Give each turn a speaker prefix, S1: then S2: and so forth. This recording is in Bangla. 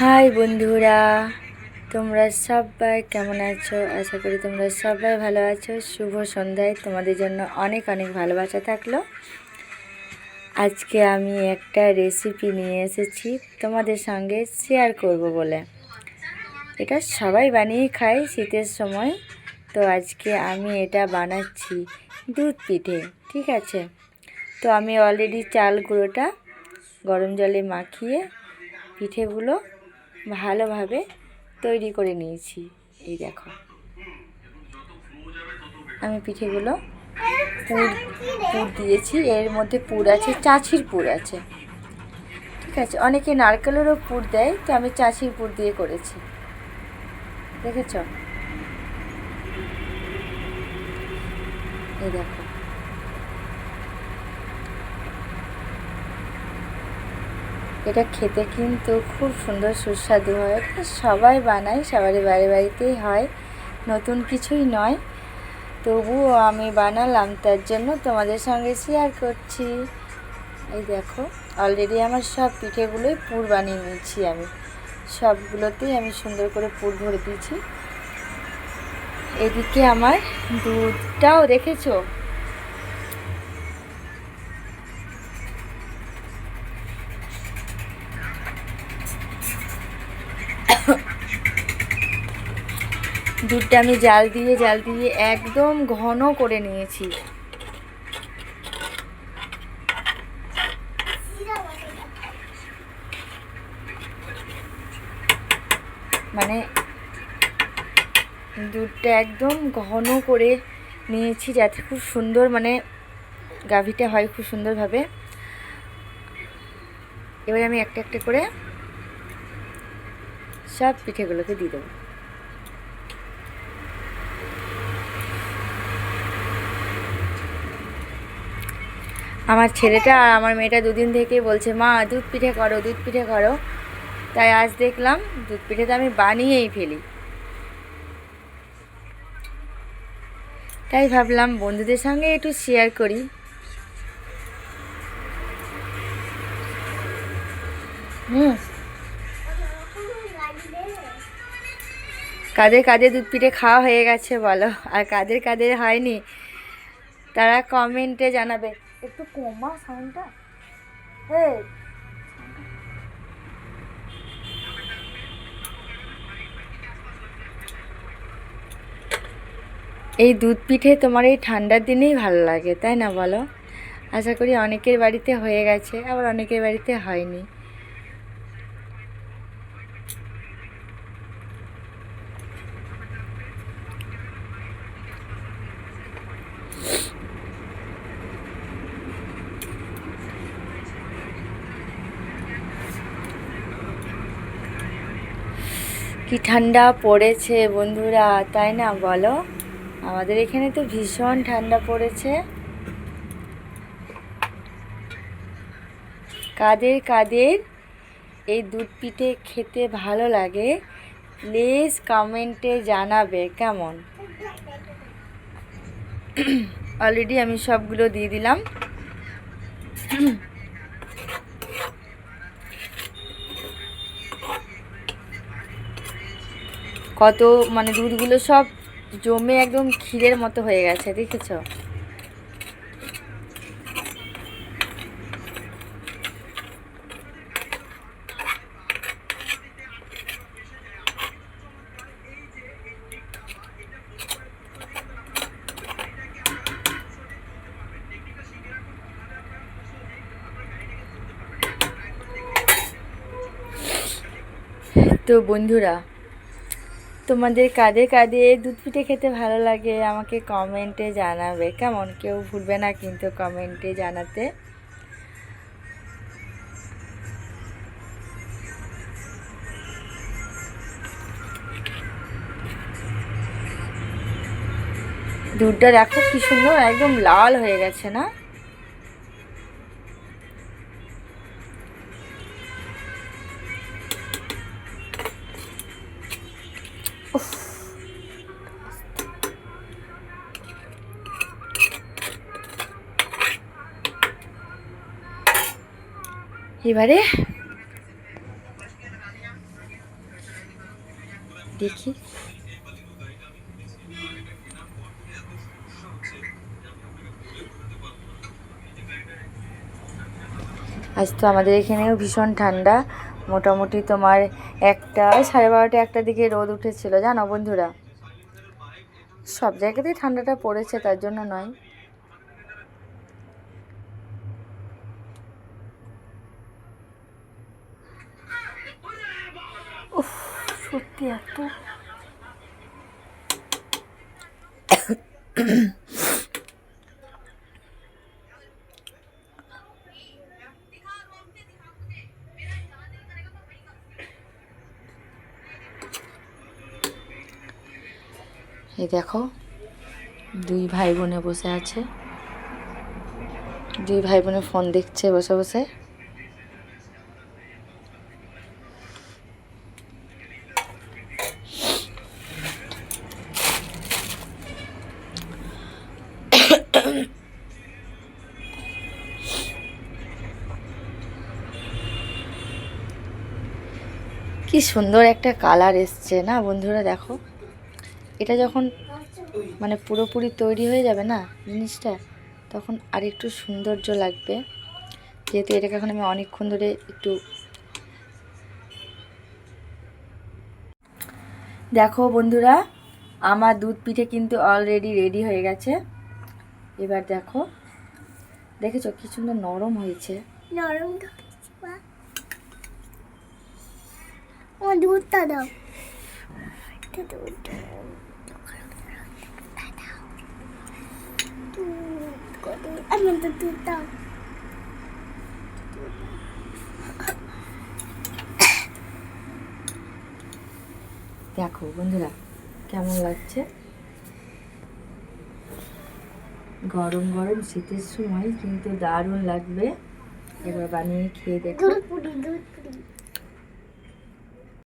S1: হাই বন্ধুরা, তোমরা সবাই কেমন আছো? আশা করি তোমরা সবাই ভালো আছো। শুভ সন্ধ্যায়। তোমাদের জন্য অনেক অনেক ভালোবাসা থাকল। আজকে আমি একটা রেসিপি নিয়ে এসেছি তোমাদের সঙ্গে শেয়ার করব বলে। এটা সবাই বানিয়ে খায় শীতের সময়। তো আজকে আমি এটা বানাচ্ছি দুধ পিঠে, ঠিক আছে? তো আমি অলরেডি চাল গুঁড়োটা গরম জলে মাখিয়ে পিঠেগুলো ভালোভাবে তৈরি করে নিয়েছি। এই দেখো। আমি পিঠেগুলো পুর পুর দিয়েছি। এর মধ্যে পুর আছে, চাছির পুর আছে। ঠিক আছে, অনেকে নারকেলেরও পুর দেয়, তো আমি চাছির পুর দিয়ে করেছি। দেখেছ? এই দেখো। এটা খেতে কিন্তু খুব সুন্দর, সুস্বাদু হয়। সবাই বানায়, সবারই বাড়ি বাড়িতেই হয়। নতুন কিছুই নয়। তবুও আমি বানালাম, তার জন্য তোমাদের সঙ্গে শেয়ার করছি। এই দেখো অলরেডি আমার সব পিঠেগুলোই পুর বানিয়ে নিয়েছি আমি। সবগুলোতেই আমি সুন্দর করে পুর ভরে দিয়েছি। এদিকে আমার দুধটাও দেখেছ? দুধটা আমি জাল দিয়ে জাল দিয়ে একদম ঘন করে নিয়েছি। মানে দুধটা একদম ঘন করে নিয়েছি যাতে খুব সুন্দর মানে গাভিটা হয় খুব সুন্দরভাবে। এবার আমি একটা একটা করে সব পিঠেগুলোকে দিয়ে দেবো। আমার ছেলেটা আর আমার মেয়েটা দুদিন থেকে বলছে, মা, দুধ পিঠে করো, দুধ পিঠে করো। তাই আজ দেখলাম দুধ পিঠে তো আমি বানিয়েই ফেলি। তাই ভাবলাম বন্ধুদের সঙ্গে একটু শেয়ার করি। হুম। কাদের কাদের দুধ পিঠে খাওয়া হয়ে গেছে, বলো। আর কাদের কাদের হয়নি, তারা কমেন্টে জানাবে। একটু কমা সাউন্ডটা হে এই দুধ পিঠে তোমার এই ঠান্ডার দিনেই ভালো লাগে, তাই না বলো? আশা করি অনেকের বাড়িতে হয়ে গেছে, আবার অনেকের বাড়িতে হয়নি। কি ঠান্ডা পড়েছে বন্ধুরা, তাই না বলো? আমাদের এখানে তো ভীষণ ঠান্ডা পড়েছে। কাদের কাদের এই দুধ পিঠে খেতে ভালো লাগে প্লিজ কমেন্টে জানাবে, কেমন? অলরেডি আমি সবগুলো দিয়ে দিলাম। কত মানে দুধগুলো সব জমে একদম ক্ষীরের মতো হয়ে গেছে দেখেছ? তো বন্ধুরা তোমাদের কাঁধে কাঁধে দুধ পিঠে খেতে ভালো লাগে, আমাকে কমেন্টে জানাবে। কেমন? কেউ ভুলবে না কিন্তু কমেন্টে জানাতে। দুধটা দেখো কি সুন্দর, একদম লাল হয়ে গেছে না? এবারে দেখি। আজ তো আমাদের এখানেও ভীষণ ঠান্ডা। মোটামুটি তোমার একটা সাড়ে বারোটা একটা দিকে রোদ উঠেছিল, জানো বন্ধুরা? সব জায়গাতেই ঠান্ডাটা পড়েছে, তার জন্য নয়। উফ, সত্যি এত। এই দেখো, দুই ভাই বোনে বসে আছে। দুই ভাই বোনে ফোন দেখছে বসে বসে। কি সুন্দর একটা কালার এসছে না বন্ধুরা দেখো। এটা যখন মানে পুরোপুরি তৈরি হয়ে যাবে না জিনিসটা, তখন আর একটু সৌন্দর্য লাগবে। যেহেতু এটাকে এখন আমি অনেকক্ষণ ধরে একটু দেখো বন্ধুরা, আমার দুধ পিঠে কিন্তু অলরেডি রেডি হয়ে গেছে। এবার দেখো, দেখেছ কি সুন্দর নরম হয়েছে।
S2: নরম দুধটা দাও। একটা
S1: দেখো বন্ধুরা, কেমন লাগছে? গরম গরম শীতের সময় কিন্তু দারুণ লাগবে। এবার বানিয়ে খেয়ে দেখো।